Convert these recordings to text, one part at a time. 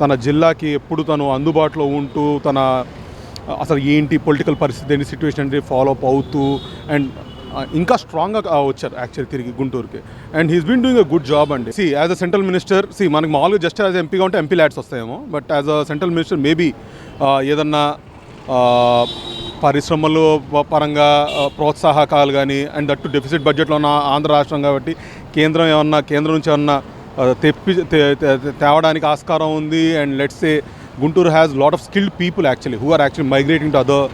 తన జిల్లాకి ఎప్పుడు తను అందుబాటులో ఉంటూ తన అసలు ఏంటి పొలిటికల్ పరిస్థితి ఏంటి సిచ్యువేషన్ ఏంటి ఫాలో అప్ అవుతూ అండ్ ఇంకా స్ట్రాంగ్గా వచ్చారు యాక్చువల్లీ తిరిగి గుంటూరుకి. And he's been doing a good job అండి. See as a central minister see మనకి మామూలుగా జస్ట్ యాజ్ ఎంపీగా ఉంటే ఎంపీ ల్యాడ్స్ వస్తాయేమో but as a central minister maybe ఏదన్నా పరిశ్రమలు పరంగా ప్రోత్సాహకాలు కానీ అండ్ దట్టు డెఫిసిట్ బడ్జెట్లో ఉన్న ఆంధ్ర రాష్ట్రం కాబట్టి కేంద్రం ఏమన్నా కేంద్రం నుంచి ఏమన్నా తెప్పి తే- తేవడానికి ఆస్కారం ఉంది. And let's a Guntur has lot of skilled people actually who are actually migrating to other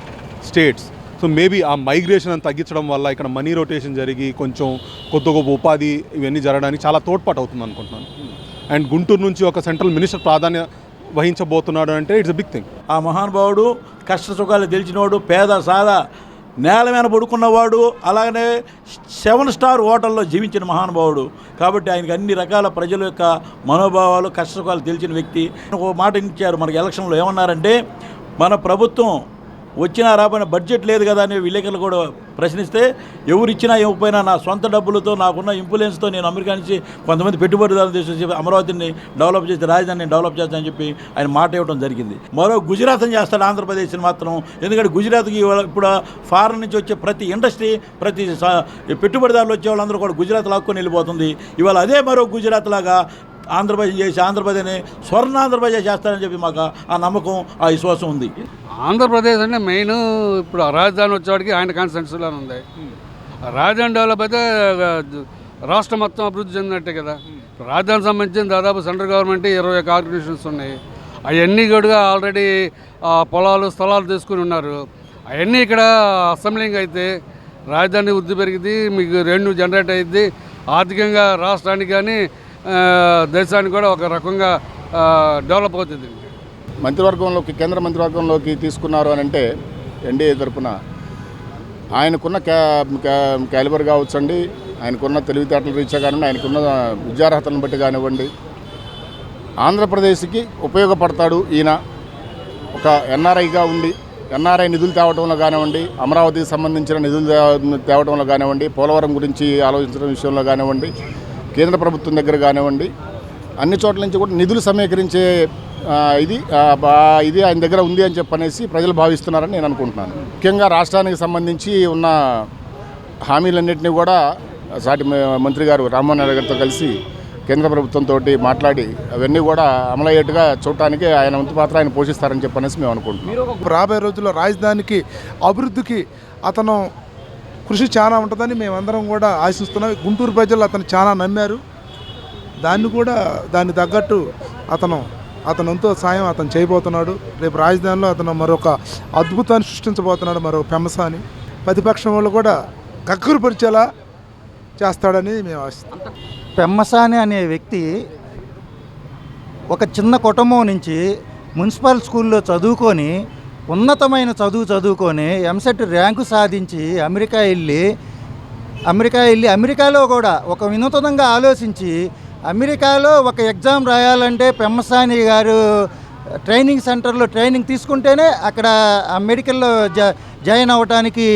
states so maybe ఆ మైగ్రేషన్ అని తగ్గించడం వల్ల ఇక్కడ మనీ రొటేషన్ జరిగి కొంచెం కొద్ది గొప్ప ఉపాధి ఇవన్నీ జరగడానికి చాలా తోడ్పాటు అవుతుంది అనుకుంటున్నాను. అండ్ గుంటూరు నుంచి ఒక సెంట్రల్ మినిస్టర్ ప్రాధాన్యత వహించబోతున్నాడు అంటే ఇట్స్ బిగ్ థింగ్ ఆ మహానుభావుడు కష్ట సుఖాలు తెలిసినోడు పేద సాదా నేల మీద పడుకున్నవాడు అలాగనే సెవెన్ స్టార్ హోటల్లో జీవించిన మహానుభావుడు. కాబట్టి ఆయనకి అన్ని రకాల ప్రజల యొక్క మనోభావాలు కష్టసుఖాలు తెలిసిన వ్యక్తి. ఒక మాట ఇచ్చారు మనకి ఎలక్షన్లో ఏమన్నారంటే మన ప్రభుత్వం వచ్చినా రాబోయిన బడ్జెట్ లేదు కదా అని విలేకరులు కూడా ప్రశ్నిస్తే ఎవరు ఇచ్చినా ఇవ్వకపోయినా నా సొంత డబ్బులతో నాకున్న ఇన్ఫ్లుయెన్స్తో నేను అమెరికా నుంచి కొంతమంది పెట్టుబడిదారులు తీసుకొచ్చి అమరావతిని డెవలప్ చేసి రాజధానిని డెవలప్ చేస్తానని చెప్పి ఆయన మాట ఇవ్వడం జరిగింది. మరో గుజరాత్ని చేస్తాడు ఆంధ్రప్రదేశ్ని మాత్రం. ఎందుకంటే గుజరాత్కి ఇప్పుడు ఫారెన్ నుంచి వచ్చే ప్రతి ఇండస్ట్రీ ప్రతి స- పెట్టుబడిదారులు వచ్చే వాళ్ళందరూ కూడా గుజరాత్ లాక్కొని వెళ్ళిపోతుంది. ఇవాళ అదే మరో గుజరాత్ లాగా ఆంధ్రప్రదేశ్ చేసి ఆంధ్రప్రదేశ్ని స్వర్ణ ఆంధ్రప్రదేశ్ చేస్తారని చెప్పి మాకు ఆ నమ్మకం ఆ విశ్వాసం ఉంది. ఆంధ్రప్రదేశ్ అంటే మెయిన్ ఇప్పుడు రాజధాని వచ్చేవాడికి ఆయన కాన్స్టెన్సీలోనే ఉంది. రాజధాని డెవలప్ అయితే రాష్ట్రం మొత్తం అభివృద్ధి చెందినట్టే కదా. రాజధానికి సంబంధించిన దాదాపు సెంట్రల్ గవర్నమెంట్ ఇరవై ఒక ఆర్గనైజేషన్స్ ఉన్నాయి. అవన్నీ కూడా ఆల్రెడీ పొలాలు స్థలాలు తీసుకుని ఉన్నారు. అవన్నీ ఇక్కడ అసెంబ్లింగ్ అయితే రాజధాని వృద్ధి పెరిగింది మీకు రెవెన్యూ జనరేట్ అయ్యింది ఆర్థికంగా రాష్ట్రానికి కానీ దేశానికి కూడా ఒక రకంగా డెవలప్ అవుతుంది. మంత్రివర్గంలోకి కేంద్ర మంత్రివర్గంలోకి తీసుకున్నారు అని అంటే ఎన్డీఏ తరపున ఆయనకున్న క్యా క్యా- క్యాలిబర్ కావచ్చండి ఆయనకున్న తెలివితేటల రీత్యా కానివ్వండి ఆయనకున్న విద్యార్హతలను బట్టి కానివ్వండి ఆంధ్రప్రదేశ్కి ఉపయోగపడతాడు ఈయన. ఒక ఎన్ఆర్ఐగా ఉండి ఎన్ఆర్ఐ నిధులు తేవటంలో కానివ్వండి అమరావతికి సంబంధించిన నిధులు తే- తేవటంలో కానివ్వండి పోలవరం గురించి ఆలోచించడం విషయంలో కానివ్వండి కేంద్ర ప్రభుత్వం దగ్గర కానివ్వండి అన్ని చోట్ల నుంచి కూడా నిధులు సమీకరించే ఇది బా- ఇది ఆయన దగ్గర ఉంది అని చెప్పనేసి ప్రజలు భావిస్తున్నారని నేను అనుకుంటున్నాను. ముఖ్యంగా రాష్ట్రానికి సంబంధించి ఉన్న హామీలన్నింటినీ కూడా సాటి మ- మంత్రి గారు రామ్మోహన్ నాయుడు గారితో కలిసి కేంద్ర ప్రభుత్వంతో మాట్లాడి అవన్నీ కూడా అమలయ్యేట్టుగా చూడటానికి ఆయన వంతు పాత్ర ఆయన పోషిస్తారని చెప్పనేసి మేము అనుకుంటున్నాం. రాబోయే రోజుల్లో రాజధానికి అభివృద్ధికి అతను కృషి చాలా ఉంటుందని మేమందరం కూడా ఆశిస్తున్నాం. గుంటూరు ప్రజలు అతను చాలా నమ్మారు. దాన్ని కూడా దాన్ని తగ్గట్టు అతను అతను ఎంతో సాయం అతను చేయబోతున్నాడు. రేపు రాజధానిలో అతను మరొక అద్భుతాన్ని సృష్టించబోతున్నాడు మరొక పెంసని ప్రతిపక్షం వాళ్ళు కూడా కక్కురుపరిచేలా చేస్తాడని మేము ఆశిస్తున్నాం పెమ్మసాని అనే వ్యక్తి ఒక చిన్న కుటుంబం నుంచి మున్సిపల్ స్కూల్లో చదువుకొని ఉన్నతమైన చదువు చదువుకొని ఎంసెట్ ర్యాంకు సాధించి అమెరికా వెళ్ళి అమెరికా వెళ్ళి అమెరికాలో కూడా ఒక వినూతనంగా ఆలోచించి అమెరికాలో ఒక ఎగ్జామ్ రాయాలంటే పెమ్మసాని గారు ట్రైనింగ్ సెంటర్లో ట్రైనింగ్ తీసుకుంటేనే అక్కడ ఆ మెడికల్లో జ జాయిన్ అవ్వటానికి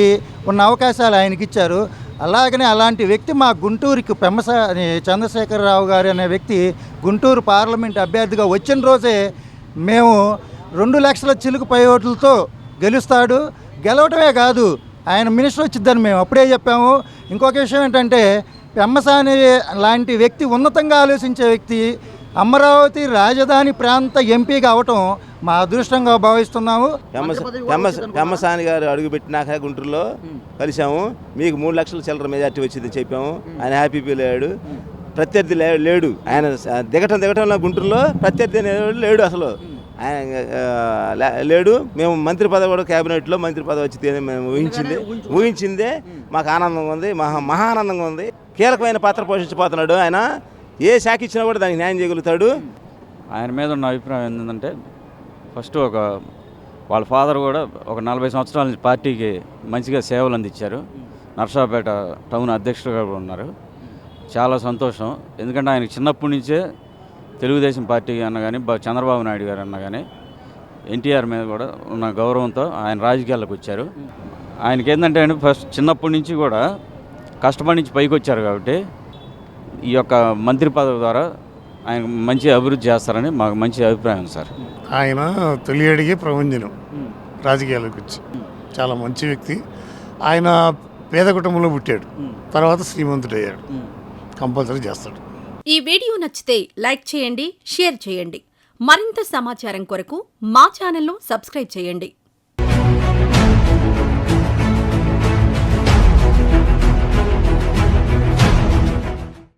ఉన్న అవకాశాలు ఆయనకి ఇచ్చారు. అలాగనే అలాంటి వ్యక్తి మా గుంటూరుకి పెమ్మసాని చంద్రశేఖరరావు గారు అనే వ్యక్తి గుంటూరు పార్లమెంట్ అభ్యర్థిగా వచ్చిన రోజే మేము రెండు లక్షల చిలుకు పై ఓట్లతో గెలుస్తాడు. గెలవటమే కాదు ఆయన మినిస్టర్ వచ్చిద్దని మేము అప్పుడే చెప్పాము. ఇంకొక విషయం ఏంటంటే పెమ్మసాని లాంటి వ్యక్తి ఉన్నతంగా ఆలోచించే వ్యక్తి అమరావతి రాజధాని ప్రాంత ఎంపీగా అవటం మా అదృష్టంగా భావిస్తున్నాము. పెమ్మసాని గారు అడుగు పెట్టినాక గుంటూరులో కలిసాము మీకు మూడు లక్షల చిల్లర మెజార్టీ వచ్చిందని చెప్పాము. ఆయన హ్యాపీ ఫీల్ అయ్యాడు. ప్రత్యర్థి లేడు. ఆయన దిగటం దిగటంలో గుంటూరులో ప్రత్యర్థి అనేవాడు లేడు అసలు. ఆయన లేడు. మేము మంత్రి పదవి కూడా క్యాబినెట్లో మంత్రి పదవి వచ్చింది మేము ఊహించింది. ఊహించిందే. మాకు ఆనందంగా ఉంది. మహా మహా ఆనందంగా ఉంది. కీలకమైన పాత్ర పోషించబోతున్నాడు ఆయన. ఏ శాఖ ఇచ్చినా కూడా దానికి న్యాయం చేయగలుగుతాడు. ఆయన మీద ఉన్న అభిప్రాయం ఏంటంటే ఫస్ట్ ఒక వాళ్ళ ఫాదర్ కూడా ఒక నలభై సంవత్సరాల నుంచి పార్టీకి మంచిగా సేవలు అందించారు. నర్సాపేట టౌన్ అధ్యక్షుడుగా కూడా ఉన్నారు. చాలా సంతోషం. ఎందుకంటే ఆయన చిన్నప్పటి నుంచే తెలుగుదేశం పార్టీ అన్న కానీ చంద్రబాబు నాయుడు గారు అన్న కానీ ఎన్టీఆర్ మీద కూడా ఉన్న గౌరవంతో ఆయన రాజకీయాల్లోకి వచ్చారు. ఆయనకి ఏంటంటే అండి ఫస్ట్ చిన్నప్పటి నుంచి కూడా కష్టపడి నుంచి పైకి వచ్చారు కాబట్టి ఈ యొక్క మంత్రి పదవి ద్వారా ఆయన మంచి అభివృద్ధి చేస్తారని మాకు మంచి అభిప్రాయం సార్. ఆయన తొలియడిగే ప్రపంచనం రాజకీయాలకు వచ్చి. చాలా మంచి వ్యక్తి. ఆయన పేద కుటుంబంలో పుట్టాడు. తర్వాత శ్రీమంతుడయ్యాడు. కంపల్సరీ చేస్తాడు. ఈ వీడియో నచ్చితే లైక్ చేయండి షేర్ చేయండి. మరింత సమాచారం కొరకు మా ఛానల్ను సబ్స్క్రైబ్ చేయండి.